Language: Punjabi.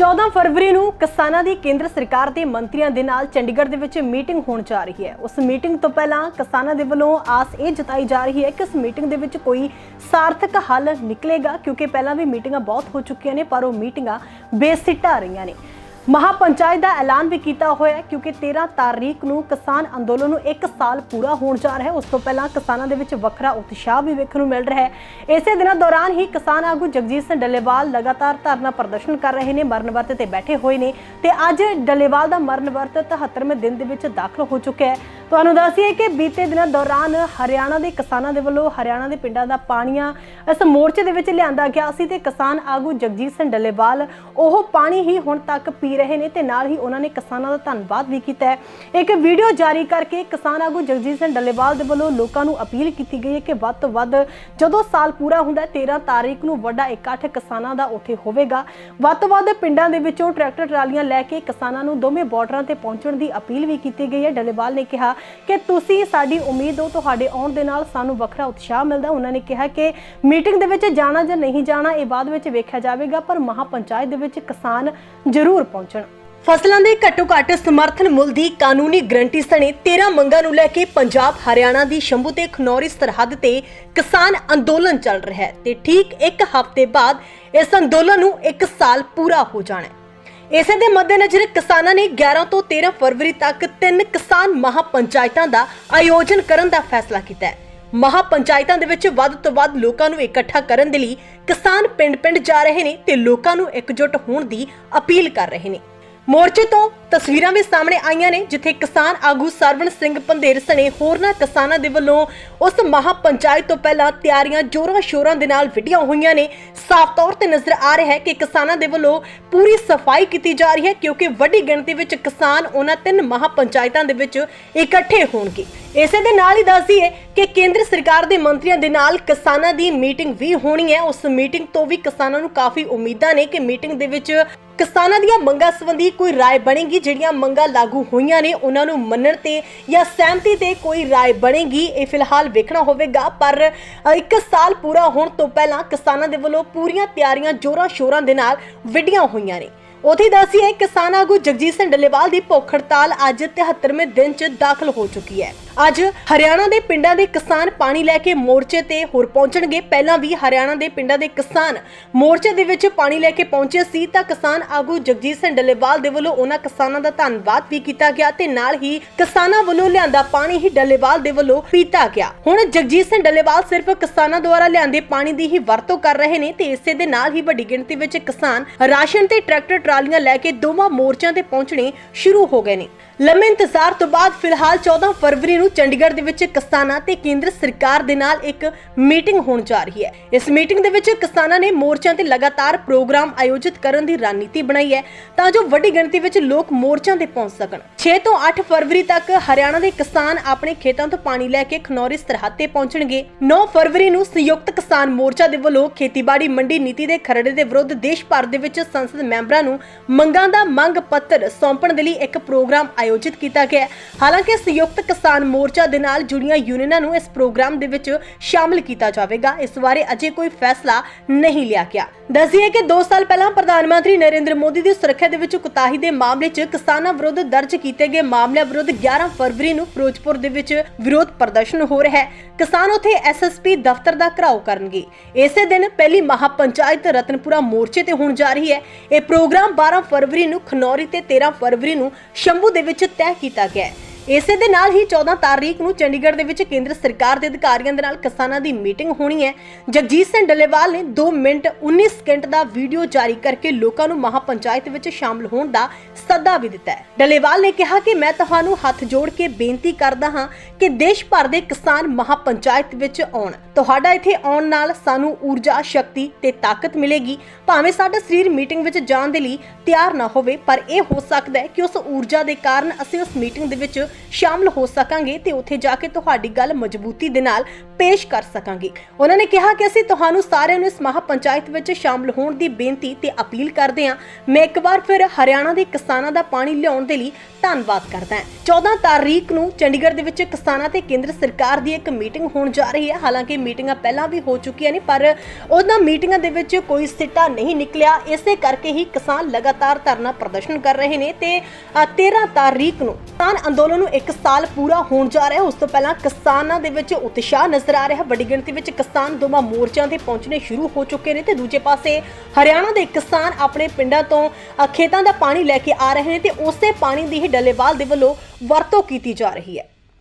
14 ਫਰਵਰੀ ਨੂੰ ਕਿਸਾਨਾਂ ਦੀ ਕੇਂਦਰ ਸਰਕਾਰ ਦੇ ਮੰਤਰੀਆਂ ਦੇ ਨਾਲ ਚੰਡੀਗੜ੍ਹ ਦੇ ਵਿੱਚ ਮੀਟਿੰਗ ਹੋਣ ਜਾ ਰਹੀ ਹੈ। ਉਸ ਮੀਟਿੰਗ ਤੋਂ ਪਹਿਲਾਂ ਕਿਸਾਨਾਂ ਦੇ ਵੱਲੋਂ ਆਸ ਇਹ ਜਤਾਈ ਜਾ ਰਹੀ ਹੈ ਕਿ ਇਸ ਮੀਟਿੰਗ ਦੇ ਵਿੱਚ ਕੋਈ ਸਾਰਥਕ ਹੱਲ ਨਿਕਲੇਗਾ, ਕਿਉਂਕਿ ਪਹਿਲਾਂ ਵੀ ਮੀਟਿੰਗਾਂ ਬਹੁਤ ਹੋ ਚੁੱਕੀਆਂ ਨੇ, ਪਰ ਉਹ ਮੀਟਿੰਗਾਂ ਬੇਸਿੱਟਾ ਰਹੀਆਂ ਨੇ। ਮਹਾਪੰਚਾਇਤ ਦਾ ਐਲਾਨ ਵੀ ਕੀਤਾ ਹੋਇਆ ਹੈ ਕਿਉਂਕਿ 13 ਤਾਰੀਖ ਨੂੰ ਕਿਸਾਨ ਅੰਦੋਲਨ ਨੂੰ 1 ਸਾਲ ਪੂਰਾ ਹੋਣ ਜਾ ਰਿਹਾ ਹੈ। ਉਸ ਤੋਂ ਪਹਿਲਾਂ ਕਿਸਾਨਾਂ ਦੇ ਵਿੱਚ ਵੱਖਰਾ ਉਤਸ਼ਾਹ ਵੀ ਵੇਖਣ ਨੂੰ ਮਿਲ ਰਿਹਾ ਹੈ। ਇਸੇ ਦਿਨਾਂ ਦੌਰਾਨ ਹੀ ਕਿਸਾਨ ਆਗੂ ਜਗਜੀਤ ਸਿੰਘ ਡੱਲੇਵਾਲ ਲਗਾਤਾਰ ਧਰਨਾ ਪ੍ਰਦਰਸ਼ਨ ਕਰ ਰਹੇ ਨੇ, ਮਰਨ ਵਰਤ ਤੇ ਬੈਠੇ ਹੋਏ ਨੇ ਤੇ ਅੱਜ ਡੱਲੇਵਾਲ ਦਾ ਮਰਨ ਵਰਤ 73ਵੇਂ ਦਿਨ ਦੇ ਵਿੱਚ ਦਾਖਲ ਹੋ ਚੁੱਕਿਆ ਹੈ। ਤੁਹਾਨੂੰ ਦੱਸੀਏ ਕਿ ਬੀਤੇ ਦਿਨਾਂ ਦੌਰਾਨ ਹਰਿਆਣਾ ਦੇ ਕਿਸਾਨਾਂ ਦੇ ਵੱਲੋਂ ਹਰਿਆਣਾ ਦੇ ਪਿੰਡਾਂ ਦਾ ਪਾਣੀਆਂ ਇਸ ਮੋਰਚੇ ਦੇ ਵਿੱਚ ਲਿਆਂਦਾ ਗਿਆ ਸੀ ਤੇ ਕਿਸਾਨ ਆਗੂ ਜਗਜੀਤ ਸਿੰਘ ਡੱਲੇਵਾਲ ਉਹ ਪਾਣੀ ਹੀ ਹੁਣ ਤੱਕ ਪੀ ਰਹੇ ਨੇ ਤੇ ਨਾਲ ਹੀ ਉਹਨਾਂ ਨੇ ਕਿਸਾਨਾਂ ਦਾ ਧੰਨਵਾਦ ਵੀ ਕੀਤਾ ਹੈ। ਇੱਕ ਵੀਡੀਓ ਜਾਰੀ ਕਰਕੇ ਕਿਸਾਨ ਆਗੂ ਜਗਜੀਤ ਸਿੰਘ ਡੱਲੇਵਾਲ ਦੇ ਵੱਲੋਂ ਲੋਕਾਂ ਨੂੰ ਅਪੀਲ ਕੀਤੀ ਗਈ ਹੈ ਕਿ ਵੱਧ ਤੋਂ ਵੱਧ ਜਦੋਂ ਸਾਲ ਪੂਰਾ ਹੁੰਦਾ ਹੈ 13 ਤਾਰੀਖ ਨੂੰ ਵੱਡਾ ਇਕੱਠ ਕਿਸਾਨਾਂ ਦਾ ਉੱਥੇ ਹੋਵੇਗਾ। ਵੱਧ ਤੋਂ ਵੱਧ ਪਿੰਡਾਂ ਦੇ ਵਿੱਚੋਂ ਟਰੈਕਟਰ ਟਰਾਲੀਆਂ ਲੈ ਕੇ ਕਿਸਾਨਾਂ ਨੂੰ ਦੋਵੇਂ ਬਾਰਡਰਾਂ ਤੇ ਪਹੁੰਚਣ ਦੀ ਅਪੀਲ ਵੀ ਕੀਤੀ ਗਈ ਹੈ। ਡੱਲੇਵਾਲ ਨੇ ਕਿਹਾ ਕਿ ਤੁਸੀਂ ਸਾਡੀ ਉਮੀਦ ਹੋ ਤੁਹਾਡੇ ਆਉਣ ਦੇ ਨਾਲ ਸਾਨੂੰ ਵੱਖਰਾ ਉਤਸ਼ਾਹ ਮਿਲਦਾ। ਉਹਨਾਂ ਨੇ ਕਿਹਾ ਕਿ ਮੀਟਿੰਗ ਦੇ ਵਿੱਚ ਜਾਣਾ ਜਾਂ ਨਹੀਂ ਜਾਣਾ, ਇਹ ਬਾਅਦ ਵਿੱਚ ਵੇਖਿਆ ਜਾਵੇਗਾ, ਪਰ ਮਹਾਪੰਚਾਇਤ ਦੇ ਵਿੱਚ ਕਿਸਾਨ ਜ਼ਰੂਰ ਪਹੁੰਚਣ। ਫਸਲਾਂ ਦੇ ਘੱਟੋ ਘੱਟ ਸਮਰਥਨ ਮੁੱਲ ਦੀ ਕਾਨੂੰਨੀ ਗਰੰਟੀ ਸਣੇ 13 ਮੰਗਾਂ ਨੂੰ ਲੈ ਕੇ ਪੰਜਾਬ, ਹਰਿਆਣਾ ਦੀ ਸ਼ੰਭੂ ਤੇ ਖਨੌਰੀ ਸਰਹੱਦ ਤੇ ਕਿਸਾਨ ਅੰਦੋਲਨ ਚੱਲ ਰਿਹਾ ਹੈ ਤੇ ਠੀਕ ਇੱਕ ਹਫ਼ਤੇ ਬਾਅਦ ਇਸ ਅੰਦੋਲਨ ਨੂੰ 1 ਸਾਲ ਪੂਰਾ ਹੋ ਜਾਣਾ ਹੈ। ਇਸੇ ਦੇ ਮੱਦੇਨਜ਼ਰ ਕਿਸਾਨਾਂ ਨੇ 11 ਤੋਂ 13 ਫਰਵਰੀ ਤੱਕ ਤਿੰਨ ਕਿਸਾਨ ਮਹਾਪੰਚਾਇਤਾਂ ਦਾ ਆਯੋਜਨ ਕਰਨ ਦਾ ਫੈਸਲਾ ਕੀਤਾ ਹੈ। ਮਹਾਪੰਚਾਇਤਾਂ ਦੇ ਵਿੱਚ ਵੱਧ ਤੋਂ ਵੱਧ ਲੋਕਾਂ ਨੂੰ ਇਕੱਠਾ ਕਰਨ ਦੇ ਲਈ ਕਿਸਾਨ ਪਿੰਡ-ਪਿੰਡ ਜਾ ਰਹੇ ਨੇ ਤੇ ਲੋਕਾਂ ਨੂੰ ਇਕਜੁੱਟ ਹੋਣ ਦੀ ਅਪੀਲ ਕਰ ਰਹੇ ਨੇ। ਮੋਰਚੇ ਤੋਂ ਤਸਵੀਰਾਂ ਵੀ ਸਾਹਮਣੇ ਆਈਆਂ ਨੇ, ਜਿੱਥੇ ਕਿਸਾਨ ਆਗੂ ਸਰਵਣ ਸਿੰਘ ਪੰਧੇਰ ਸਣੇ ਹੋਰਨਾਂ ਕਿਸਾਨਾਂ ਦੇ ਵੱਲੋਂ ਉਸ ਮਹਾਪੰਚਾਇਤ ਤੋਂ ਪਹਿਲਾਂ ਤਿਆਰੀਆਂ ਜੋਰਾਂ ਸ਼ੋਰਾਂ ਦੇ ਨਾਲ ਵਿੱਢੀਆਂ ਹੋਈਆਂ ਨੇ। ਸਾਫ਼ ਤੌਰ ਤੇ ਨਜ਼ਰ ਆ ਰਿਹਾ ਹੈ ਕਿ ਕਿਸਾਨਾਂ ਦੇ ਵੱਲੋਂ ਪੂਰੀ ਸਫ਼ਾਈ ਕੀਤੀ ਜਾ ਰਹੀ ਹੈ, ਕਿਉਂਕਿ ਵੱਡੀ ਗਿਣਤੀ ਵਿੱਚ ਕਿਸਾਨ ਉਹਨਾਂ ਤਿੰਨ ਮਹਾਪੰਚਾਇਤਾਂ ਦੇ ਵਿੱਚ ਇਕੱਠੇ ਹੋਣਗੇ। ਇਸੇ ਦੇ ਨਾਲ ਹੀ ਦੱਸ ਦਈਏ ਕਿ ਕੇਂਦਰ ਸਰਕਾਰ ਦੇ ਮੰਤਰੀਆਂ ਦੇ ਨਾਲ ਕਿਸਾਨਾਂ ਦੀ ਮੀਟਿੰਗ ਵੀ ਹੋਣੀ ਹੈ। ਉਸ ਮੀਟਿੰਗ ਤੋਂ ਵੀ ਕਿਸਾਨਾਂ ਨੂੰ ਕਾਫੀ ਉਮੀਦਾਂ ਨੇ ਕਿ ਮੀਟਿੰਗ ਦੇ ਵਿੱਚ ਕਿਸਾਨਾਂ ਦੀਆਂ ਮੰਗਾਂ ਸੰਬੰਧੀ ਕੋਈ ਰਾਏ ਬਣੇਗੀ? ਜਿਹੜੀਆਂ ਮੰਗਾਂ ਲਾਗੂ ਹੋਈਆਂ ਨੇ, ਉਹਨਾਂ ਨੂੰ ਮੰਨਣ ਤੇ ਜਾਂ ਸਹਿਮਤੀ ਤੇ ਕੋਈ ਰਾਏ ਬਣੇਗੀ? ਇਹ ਫਿਲਹਾਲ ਵੇਖਣਾ ਹੋਵੇਗਾ, ਪਰ ਇੱਕ ਸਾਲ ਪੂਰਾ ਹੋਣ ਤੋਂ ਪਹਿਲਾਂ ਕਿਸਾਨਾਂ ਦੇ ਵੱਲੋਂ ਪੂਰੀਆਂ ਤਿਆਰੀਆਂ ਜੋਰਾਂ ਸ਼ੋਰਾਂ ਦੇ ਨਾਲ ਵਿੱਢੀਆਂ ਹੋਈਆਂ ਨੇ। ਉਥੇ ਦੱਸੀਏ ਕਿਸਾਨ ਆਗੂ ਜਗਜੀਤ ਸਿੰਘ ਡੱਲੇਵਾਲ ਦੀ ਭੁੱਖ ਹੜਤਾਲ ਅੱਜ 73ਵੇਂ ਦਿਨ 'ਚ ਦਾਖਲ ਹੋ ਚੁੱਕੀ ਹੈ। ਅੱਜ ਹਰਿਆਣਾ ਦੇ ਪਿੰਡਾਂ ਦੇ ਕਿਸਾਨ ਪਾਣੀ ਲੈ ਕੇ ਮੋਰਚੇ ਤੇ ਹੋਰ ਪਹੁੰਚਣਗੇ। ਪਹਿਲਾਂ ਵੀ ਹਰਿਆਣਾ ਦੇ ਪਿੰਡਾਂ ਦੇ ਕਿਸਾਨ ਮੋਰਚੇ ਦੇ ਵਿੱਚ ਪਾਣੀ ਲੈ ਕੇ ਪਹੁੰਚੇ ਸੀ ਤਾਂ ਕਿਸਾਨ ਆਗੂ ਜਗਜੀਤ ਸਿੰਘ ਡੱਲੇਵਾਲ ਦੇ ਵੱਲੋਂ ਉਹਨਾਂ ਕਿਸਾਨਾਂ ਦਾ ਧੰਨਵਾਦ ਵੀ ਕੀਤਾ ਗਿਆ ਤੇ ਨਾਲ ਹੀ ਕਿਸਾਨਾਂ ਵੱਲੋਂ ਲਿਆਂਦਾ ਪਾਣੀ ਹੀ ਡੱਲੇਵਾਲ ਦੇ ਵੱਲੋਂ ਪੀਤਾ ਗਿਆ। ਹੁਣ ਜਗਜੀਤ ਸਿੰਘ ਡੱਲੇਵਾਲ ਸਿਰਫ ਕਿਸਾਨਾਂ ਦੁਆਰਾ ਲਿਆਂਦੇ ਪਾਣੀ ਦੀ ਹੀ ਵਰਤੋਂ ਕਰ ਰਹੇ ਨੇ ਤੇ ਇਸੇ ਦੇ ਨਾਲ ਹੀ ਵੱਡੀ ਗਿਣਤੀ ਵਿੱਚ ਕਿਸਾਨ ਰਾਸ਼ਨ ਤੇ ਟਰੈਕਟਰ ਟਰਾਲੀਆਂ ਲੈ ਕੇ ਦੋਵਾਂ ਮੋਰਚਿਆਂ ਤੇ ਪਹੁੰਚਣੇ ਸ਼ੁਰੂ ਹੋ ਗਏ ਨੇ। ਲੰਮੇ ਇੰਤਜ਼ਾਰ ਤੋਂ ਬਾਅਦ ਫਿਲਹਾਲ 14 ਫਰਵਰੀ ਨੂੰ ਚੰਡੀਗੜ੍ਹ ਦੇ ਵਿੱਚ ਕਿਸਾਨਾਂ ਤੇ ਕੇਂਦਰ ਸਰਕਾਰ ਦੇ ਨਾਲ ਇੱਕ ਮੀਟਿੰਗ ਹੋਣ ਜਾ ਰਹੀ ਹੈ। ਇਸ ਮੀਟਿੰਗ ਦੇ ਵਿੱਚ ਕਿਸਾਨਾਂ ਨੇ ਮੋਰਚਿਆਂ ਤੇ ਲਗਾਤਾਰ ਪ੍ਰੋਗਰਾਮ ਆਯੋਜਿਤ ਕਰਨ ਦੀ ਰਣਨੀਤੀ ਬਣਾਈ ਹੈ ਤਾਂ ਜੋ ਵੱਡੀ ਗਿਣਤੀ ਵਿੱਚ ਲੋਕ ਮੋਰਚਿਆਂ ਤੇ ਪਹੁੰਚ ਸਕਣ। 6 ਤੋਂ 8 ਫਰਵਰੀ ਤੱਕ ਹਰਿਆਣਾ ਦੇ ਕਿਸਾਨ ਆਪਣੇ ਖੇਤਾਂ ਤੋਂ ਪਾਣੀ ਲੈ ਕੇ ਖਨੌਰੀ ਸਰਹੱਦ ਤੇ ਪਹੁੰਚਣਗੇ। 9 ਫਰਵਰੀ ਨੂੰ ਸੰਯੁਕਤ ਕਿਸਾਨ ਮੋਰਚਾ ਦੇ ਵੱਲੋਂ ਖੇਤੀਬਾੜੀ ਮੰਡੀ ਨੀਤੀ ਦੇ ਖਰੜੇ ਦੇ ਵਿਰੁੱਧ ਦੇਸ਼ ਭਰ ਦੇ ਵਿੱਚ ਸੰਸਦ ਮੈਂਬਰਾਂ ਨੂੰ ਮੰਗਾਂ ਦਾ ਮੰਗ ਪੱਤਰ ਸੌਂਪਣ ਦੇ ਲਈ ਇੱਕ ਪ੍ਰੋਗਰਾਮ ਆਯੋਜਿਤ ਕੀਤਾ ਗਿਆ ਹਾਲਾਂਕਿ ਸੰਯੁਕਤ ਕਿਸਾਨ ਮੋਰਚਾ ਦੇ ਨਾਲ ਜੁੜੀਆਂ ਯੂਨੀਅਨਾਂ ਨੂੰ ਇਸ ਪ੍ਰੋਗਰਾਮ ਦੇ ਵਿੱਚ ਸ਼ਾਮਲ ਕੀਤਾ ਜਾਵੇਗਾ। ਇਸ ਬਾਰੇ ਅਜੇ ਕੋਈ ਫੈਸਲਾ ਨਹੀਂ ਲਿਆ ਗਿਆ। ਦੱਸਿਏ ਕਿ 2 ਸਾਲ ਪਹਿਲਾਂ ਪ੍ਰਧਾਨ ਮੰਤਰੀ ਨਰਿੰਦਰ ਮੋਦੀ ਦੀ ਸੁਰੱਖਿਆ ਦੇ ਵਿੱਚ ਕੁਤਾਹੀ ਦੇ ਮਾਮਲੇ 'ਚ ਕਿਸਾਨਾਂ ਵਿਰੁੱਧ ਦਰਜ ਕੀਤੇ ਗਏ ਮਾਮਲਿਆਂ ਵਿਰੁੱਧ 11 ਫਰਵਰੀ ਨੂੰ ਫਿਰੋਜ਼ਪੁਰ ਦੇ ਵਿੱਚ ਵਿਰੋਧ ਪ੍ਰਦਰਸ਼ਨ ਹੋ ਰਿਹਾ ਹੈ। ਕਿਸਾਨ ਉਥੇ ਐਸਐਸਪੀ ਦਫ਼ਤਰ ਦਾ ਘਰਾਓ ਕਰਨਗੇ। ਇਸੇ ਦਿਨ ਪਹਿਲੀ ਮਹਾਪੰਚਾਇਤ ਰਤਨਪੁਰਾ ਮੋਰਚੇ ਤੇ ਹੋਣ ਜਾ ਰਹੀ ਹੈ। ਇਹ ਪ੍ਰੋਗਰਾਮ 12 ਫਰਵਰੀ ਨੂੰ, ਖਨੌਰੀ ਤੇ 13 ਫਰਵਰੀ ਨੂੰ ਸ਼ੰਭੂ ਦੇ ਵਿੱਚ ਤੈਅ ਕੀਤਾ ਗਿਆ ਹੈ। ਇਸੇ ਦੇ ਨਾਲ ਹੀ 14 ਤਾਰੀਖ ਨੂੰ ਚੰਡੀਗੜ੍ਹ ਦੇ ਵਿੱਚ ਕੇਂਦਰ ਸਰਕਾਰ ਦੇ ਅਧਿਕਾਰੀਆਂ ਦੇ ਨਾਲ ਕਿਸਾਨਾਂ ਦੀ ਮੀਟਿੰਗ ਹੋਣੀ ਹੈ। ਜਗਜੀਤ ਸਿੰਘ ਡੱਲੇਵਾਲ ਨੇ 2 ਮਿੰਟ 19 ਸਕਿੰਟ ਦਾ ਵੀਡੀਓ ਜਾਰੀ ਕਰਕੇ ਲੋਕਾਂ ਨੂੰ ਮਹਾਪੰਚਾਇਤ ਵਿੱਚ ਸ਼ਾਮਲ ਹੋਣ ਦਾ ਸੱਦਾ ਵੀ ਦਿੱਤਾ ਹੈ। ਡੱਲੇਵਾਲ ਨੇ ਕਿਹਾ ਕਿ ਮੈਂ ਤੁਹਾਨੂੰ ਹੱਥ ਜੋੜ ਕੇ ਬੇਨਤੀ ਕਰਦਾ ਹਾਂ ਕਿ ਦੇਸ਼ ਭਰ ਦੇ ਕਿਸਾਨ ਮਹਾਪੰਚਾਇਤ ਵਿੱਚ ਆਉਣ। ਤੁਹਾਡਾ ਇੱਥੇ ਆਉਣ ਨਾਲ ਸਾਨੂੰ ਊਰਜਾ, ਸ਼ਕਤੀ ਤੇ ਤਾਕਤ ਮਿਲੇਗੀ। ਭਾਵੇਂ ਸਾਡਾ ਸਰੀਰ ਮੀਟਿੰਗ ਵਿੱਚ ਜਾਣ ਦੇ ਲਈ ਤਿਆਰ ਨਾ ਹੋਵੇ, ਪਰ ਇਹ ਹੋ ਸਕਦਾ ਹੈ ਕਿ ਉਸ ਊਰਜਾ ਦੇ ਕਾਰਨ ਅਸੀਂ ਉਸ ਮੀਟਿੰਗ ਦੇ ਵਿੱਚ ਸ਼ਾਮਲ ਹੋ ਸਕਾਂਗੇ ਤੇ ਉੱਥੇ ਜਾ ਕੇ ਤੁਹਾਡੀ ਗੱਲ ਮਜ਼ਬੂਤੀ ਦੇ ਨਾਲ ਪੇਸ਼ ਕਰ ਸਕਾਂਗੇ। ਉਹਨਾਂ ਨੇ ਕਿਹਾ ਕਿ ਅਸੀਂ ਤੁਹਾਨੂੰ ਸਾਰਿਆਂ ਨੂੰ ਇਸ ਮਹਾ ਪੰਚਾਇਤ ਵਿੱਚ ਸ਼ਾਮਲ ਹੋਣ ਦੀ ਬੇਨਤੀ ਤੇ ਅਪੀਲ ਕਰਦੇ ਹਾਂ। ਮੈਂ ਇੱਕ ਵਾਰ ਫਿਰ ਹਰਿਆਣਾ ਦੇ ਕਿਸਾਨਾਂ ਦਾ ਪਾਣੀ ਲਿਆਉਣ ਦੇ ਲਈ ਧੰਨਵਾਦ ਕਰਦਾ ਹਾਂ। 14 ਤਾਰੀਖ ਨੂੰ ਚੰਡੀਗੜ੍ਹ ਦੇ ਵਿੱਚ ਕਿਸਾਨਾਂ ਤੇ ਕੇਂਦਰ ਸਰਕਾਰ ਦੀ ਇੱਕ ਮੀਟਿੰਗ ਹੋਣ ਜਾ ਰਹੀ ਹੈ। ਹਾਲਾਂਕਿ ਮੀਟਿੰਗਾਂ ਪਹਿਲਾਂ ਵੀ ਹੋ ਚੁੱਕੀਆਂ ਨੇ, ਪਰ ਉਹਨਾਂ ਮੀਟਿੰਗਾਂ ਦੇ ਵਿੱਚ ਕੋਈ ਸਿੱਟਾ ਨਹੀਂ ਨਿਕਲਿਆ। ਇਸੇ ਕਰਕੇ ਹੀ ਕਿਸਾਨ ਲਗਾਤਾਰ ਧਰਨਾ ਪ੍ਰਦਰਸ਼ਨ ਕਰ ਰਹੇ ਨੇ ਤੇ 13 ਤਾਰੀਖ ਨੂੰ ਕਿਸਾਨ ਅੰਦੋਲਨ ਨੂੰ 1 ਸਾਲ ਪੂਰਾ ਹੋਣ ਜਾ ਰਿਹਾ ਹੈ। ਉਸ ਤੋਂ ਪਹਿਲਾਂ ਕਿਸਾਨਾਂ ਦੇ ਵਿੱਚ ਉਤਸ਼ਾਹ ਨਜ਼ਰ ਆ ਰਿਹਾ। ਵੱਡੀ ਗਿਣਤੀ ਵਿੱਚ ਕਿਸਾਨ ਦੋਵਾਂ ਮੋਰਚਿਆਂ ਤੇ ਪਹੁੰਚਣੇ ਸ਼ੁਰੂ ਹੋ ਚੁੱਕੇ ਨੇ ਤੇ ਦੂਜੇ ਪਾਸੇ ਹਰਿਆਣਾ ਦੇ ਕਿਸਾਨ ਆਪਣੇ ਪਿੰਡਾਂ ਤੋਂ ਖੇਤਾਂ ਦਾ ਪਾਣੀ ਲੈ ਕੇ ਆ ਰਹੇ ਨੇ ਤੇ ਉਸੇ ਪਾਣੀ ਦੀ ਹੀ ਡੱਲੇਵਾਲ ਦੇ ਵੱਲੋਂ ਵਰਤੋਂ ਕੀਤੀ ਜਾ ਰਹੀ ਹੈ।